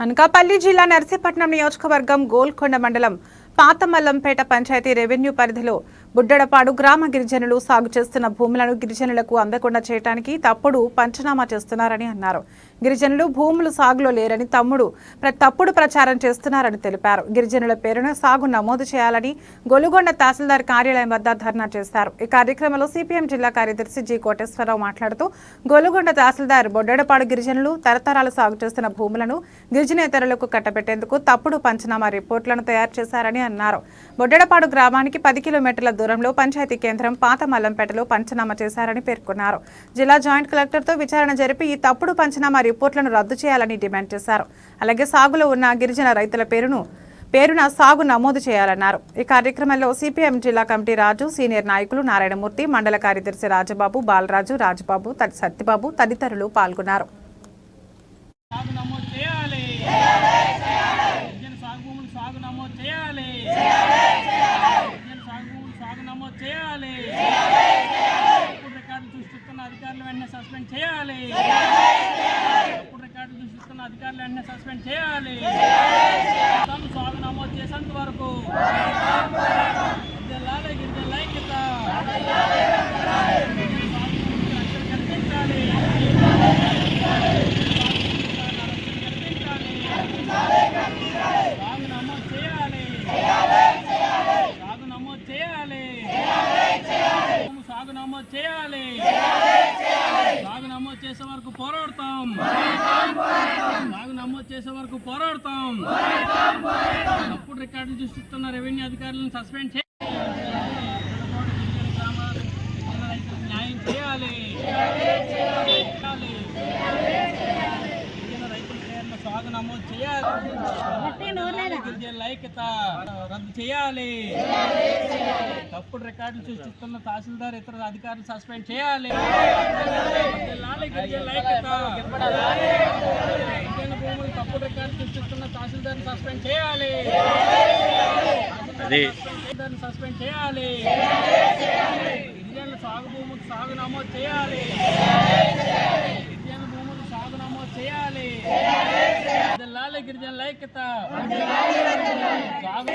అనకాపల్లి జిల్లా నర్సీపట్నం నియోజకవర్గం గోల్కొండ మండలం పాతమల్లంపేట పంచాయతీ రెవెన్యూ పరిధిలో బుడ్డడపాడు గ్రామ గిరిజనులు సాగు చేస్తున్న భూములను గిరిజనులకు అందకుండా చేయడానికి తప్పుడు పంచనామా చేస్తున్నారని అన్నారు. గిరిజనులు భూములు సాగులో లేరని తమ్ముడు ప్ర- తప్పుడు ప్రచారం చేస్తున్నారని తెలిపారు. గిరిజనుల పేరున సాగు నమోదు చేయాలని గొలుగొండ తహసీల్దార్ కార్యాలయం వద్ద ధర్నా చేశారు. ఈ కార్యక్రమంలో సిపిఎం జిల్లా కార్యదర్శి జి కోటేశ్వరరావు మాట్లాడుతూ గొలుగొండ తహసీల్దార్ బొడ్డడపాడు గిరిజనులు తరతరాలు సాగు చేస్తున్న భూములను గిరిజనేతరులకు కట్టబెట్టేందుకు తప్పుడు పంచనామా రిపోర్టులను తయారు చేశారని అన్నారు. బొడ్డడపాడు గ్రామానికి పది కిలోమీటర్ల దూరంలో పంచాయతీ కేంద్రం పాత మల్లంపేటలో పంచనామా చేశారని పేర్కొన్నారు. జిల్లా జాయింట్ కలెక్టర్తో విచారణ జరిపి ఈ తప్పుడు పంచనామా రిపోర్టులను రద్దు చేయాలని డిమాండ్ చేశారు. అలాగే సాగులో ఉన్న గిరిజన రైతుల పేరును పేరున సాగు నమోదు చేయాలన్నారు. ఈ కార్యక్రమంలో సిపిఎం జిల్లా కమిటీ రాజు సీనియర్ నాయకులు నారాయణమూర్తి మండల కార్యదర్శి రాజబాబు బాలరాజు రాజబాబు సత్యబాబు తదితరులు పాల్గొన్నారు సాగు నమోదు చేయాలి గిరిజన సాగు భూములు సాగు నమోదు చేయాలి గిరిజన సాగు నమోదు చేయాలి. తప్పుడు రికార్డులు సృష్టిస్తున్న అధికారులు వెంటనే సస్పెండ్ చేయాలి. తప్పుడు రికార్డులు సృష్టిస్తున్న అధికారులు వెంటనే సస్పెండ్ చేయాలి. స్వామి నమోదు చేసేంత వరకు. జిల్లాలో గిరిజల్లా లైక్యత కల్పించాలి సాగు నమోదు చేయాలి సాగు నమోదు చేయాలి భూమి సాగు నమోదు చేయాలి. సాగు నమోదు చేసే వరకు పోరాడతాం. సాగు నమోదు చేసే వరకు పోరాడతాం. తప్పుడు రికార్డులు సృష్టిస్తున్న రెవెన్యూ అధికారులను సస్పెండ్ చేయాలి న్యాయం చేయాలి చేయాలి. గిరిజన రైతుల సాగు నమోదు చేయాలి. ఐక్యత రద్దు చేయాలి. తప్పుడు రికార్డులు సృష్టిస్తున్న తహసీల్దార్ ఇతర అధికారులు సస్పెండ్ చేయాలి. భూములు తప్పుడు రికార్డు సృష్టిస్తున్న తహసీల్దార్ సస్పెండ్ చేయాలి. తహసీల్దార్ని సస్పెండ్ చేయాలి. గిరిజనుల సాగు భూములకు సాగు నమోదు చేయాలి గిరిజన భూములు సాగు నమోదు చేయాలి వర్ధిల్లాలి గిరిజనుల ఐక్యత. సాగు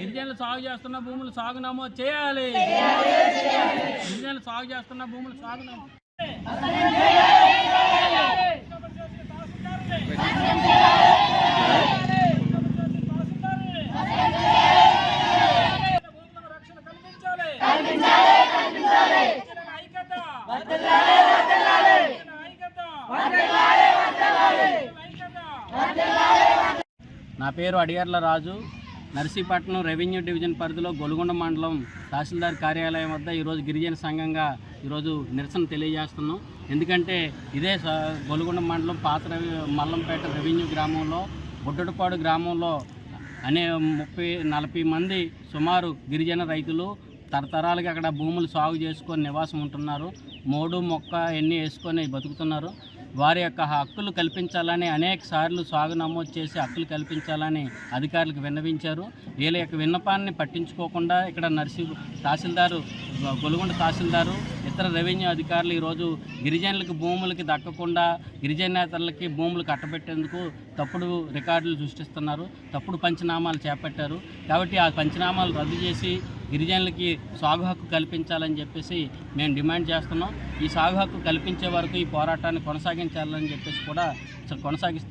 గిరిజనులు సాగు చేస్తున్న భూములు సాగు నమోదు చేయాలి. గిరిజనులు సాగు చేస్తున్న భూములు సాగు నమోదు రక్షణ కల్పించాలి. గిరిజనుల ఐక్యత గిరిజనుల ఐక్యత నా పేరు అడియార్ల రాజు. నర్సీపట్నం రెవెన్యూ డివిజన్ పరిధిలో గొలుగొండ మండలం తహసీల్దార్ కార్యాలయం వద్ద ఈరోజు గిరిజన సంఘంగా ఈరోజు నిరసన తెలియజేస్తున్నాం. ఎందుకంటే ఇదే స- గొలుగొండ మండలం పాత మల్లంపేట రెవెన్యూ గ్రామంలో బుడ్డడపాడు గ్రామంలో అనే ముప్పై నలభై మంది సుమారు గిరిజన రైతులు తరతరాలుగా అక్కడ భూములు సాగు చేసుకొని నివాసం ఉంటున్నారు. మోడు మొక్క ఎన్ని వేసుకొని బతుకుతున్నారు. వారి యొక్క హక్కులు కల్పించాలని అనేక సార్లు సాగు నమోదు చేసి హక్కులు కల్పించాలని అధికారులకు విన్నవించారు. వీళ్ళ యొక్క విన్నపాన్ని పట్టించుకోకుండా ఇక్కడ నర్సి తహసీల్దారు గొలుగొండ తహసీల్దారు ఇతర రెవెన్యూ అధికారులు ఈరోజు గిరిజనులకు భూములకి దక్కకుండా గిరిజనేతరులకి భూములు కట్టబెట్టేందుకు తప్పుడు రికార్డులు సృష్టిస్తున్నారు. తప్పుడు పంచనామాలు చేపట్టారు. కాబట్టి ఆ పంచనామాలు రద్దు చేసి గిరిజనులకి సాగు హక్కు కల్పించాలని చెప్పేసి మేము డిమాండ్ చేస్తున్నాం. ఈ సాగు హక్కు కల్పించే వరకు ఈ పోరాటాన్ని కొనసాగించాలని చెప్పేసి కూడా కొనసాగిస్తాం.